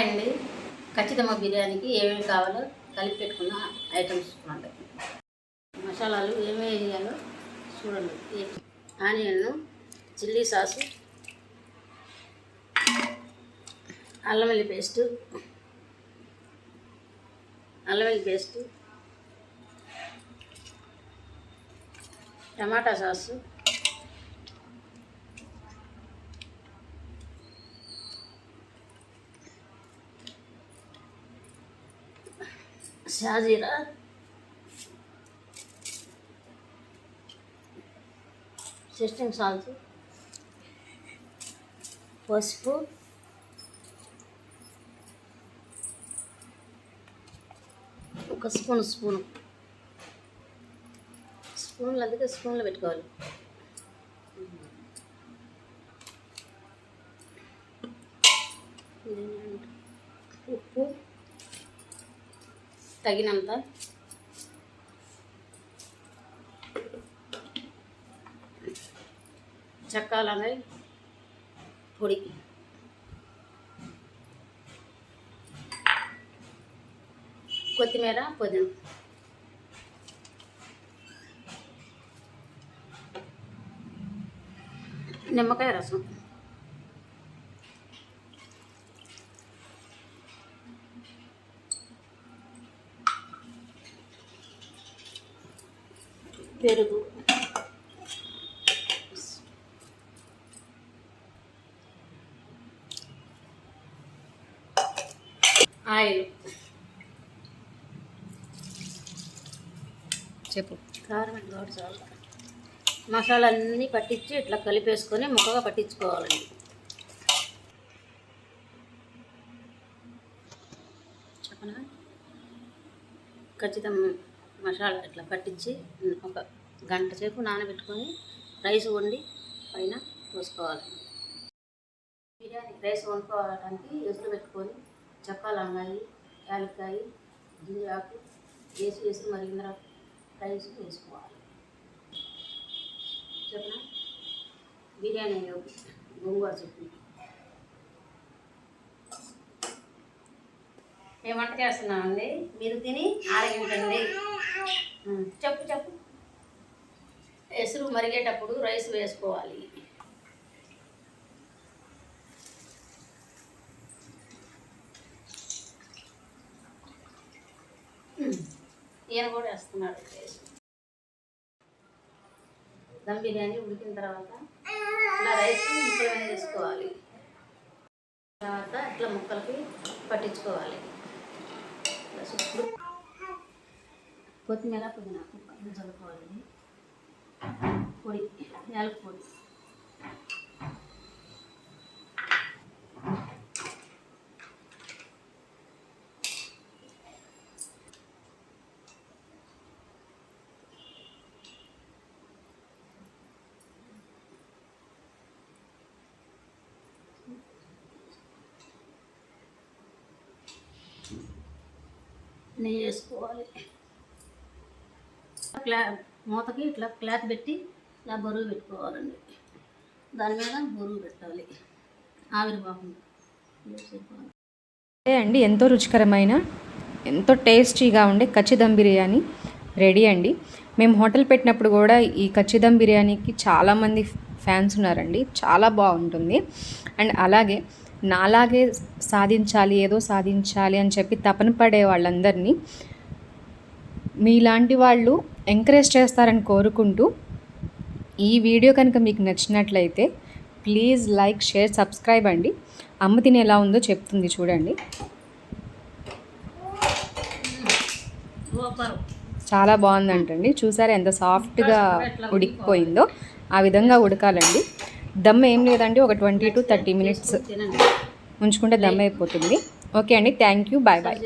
అండి. ఖచ్చితంగా బిర్యానీకి ఏమేమి కావాలో కలిపి పెట్టుకున్న ఐటమ్స్ చూడండి. మసాలాలు ఏమేమి వేయాలో చూడండి. ఆనియన్ చిల్లీ సాసు అల్లం వెల్లి పేస్టు అల్లం వెల్లి పేస్టు టమాటా సాసు షాజీరా సిస్టింగ్ సాల్ట్ పసుపు ఒక స్పూన్ స్పూన్ స్పూన్లు అందుకే స్పూన్లో పెట్టుకోవాలి ఉప్పు తగినంత. చెక్కాలనే పొడి. కొత్తిమీర పుదీనా. నిమ్మకాయ రసం. పెరుగు. ఆయిల్. చెప్పు. కారం కావాలి చాలు. మసాలాలన్నీ పట్టించి ఇట్లా కలిపేసుకొని ముక్కగా పట్టించుకోవాలండి. చెప్పనా? ఖచ్చితంగా మసాలా ఇట్లా పట్టించి ఒక గంట సేపు నానబెట్టుకొని రైస్ వండి పైన పోసుకోవాలి. బిర్యానీ రైస్ వండుకోవడానికి ఎసులు పెట్టుకొని చెక్క లంగాయి యాలక్కాయ జింజాకు వేసి వేసి మరిగిన రైస్ వేసుకోవాలి. చెప్పిన? బిర్యానీ గోంగూర చట్నీ. మేము వంట చేస్తున్నామండి. మీరు తిని ఆరగించండి. చెప్పు చెప్పు. ఎసురు మరిగేటప్పుడు రైస్ వేసుకోవాలి. ఈయన కూడా వేస్తున్నాడు రైస్. దమ్ బిర్యానీ ఉడికిన తర్వాత ఇలా రైస్ ముక్కలు వేసుకోవాలి. తర్వాత ఇట్లా ముక్కలకి పట్టించుకోవాలి. కొత్తిమీర పుదీనా ముక్కలు పొడి యాలక పొడి. నెయ్యి వేసుకోవాలి క్లా మూతకి ఇట్లా క్లాత్ పెట్టి ఇలా బరువు పెట్టుకోవాలండి. దాని మీద బరువు పెట్టాలి. ఆవిరి బాగుంది. అదే అండి ఎంతో రుచికరమైన ఎంతో టేస్టీగా ఉండే కచ్చిదం బిర్యానీ రెడీ అండి. మేము హోటల్ పెట్టినప్పుడు కూడా ఈ కచ్చిదం బిర్యానీకి చాలామంది ఫ్యాన్స్ ఉన్నారండి. చాలా బాగుంటుంది. అండ్ అలాగే నాలాగే సాధించాలి ఏదో సాధించాలి అని చెప్పి తపన పడే వాళ్ళందరినీ మీలాంటి వాళ్ళు ఎంకరేజ్ చేస్తారని కోరుకుంటూ ఈ వీడియో కనుక మీకు నచ్చినట్లయితే ప్లీజ్ లైక్ షేర్ సబ్స్క్రైబ్ అండి. అమ్మ తిని ఎలా ఉందో చెప్తుంది చూడండి. చాలా బాగుందంటండి. చూసారా ఎంత సాఫ్ట్గా ఉడికిపోయిందో. ఆ విధంగా ఉడకాలండి. దమ్ ఏం లేదండి ఒక ట్వంటీ టు థర్టీ మినిట్స్. ఉంచుకుంటే దమ్ అయిపోతుంది. ఓకే అండి థ్యాంక్ యూ బాయ్ బాయ్.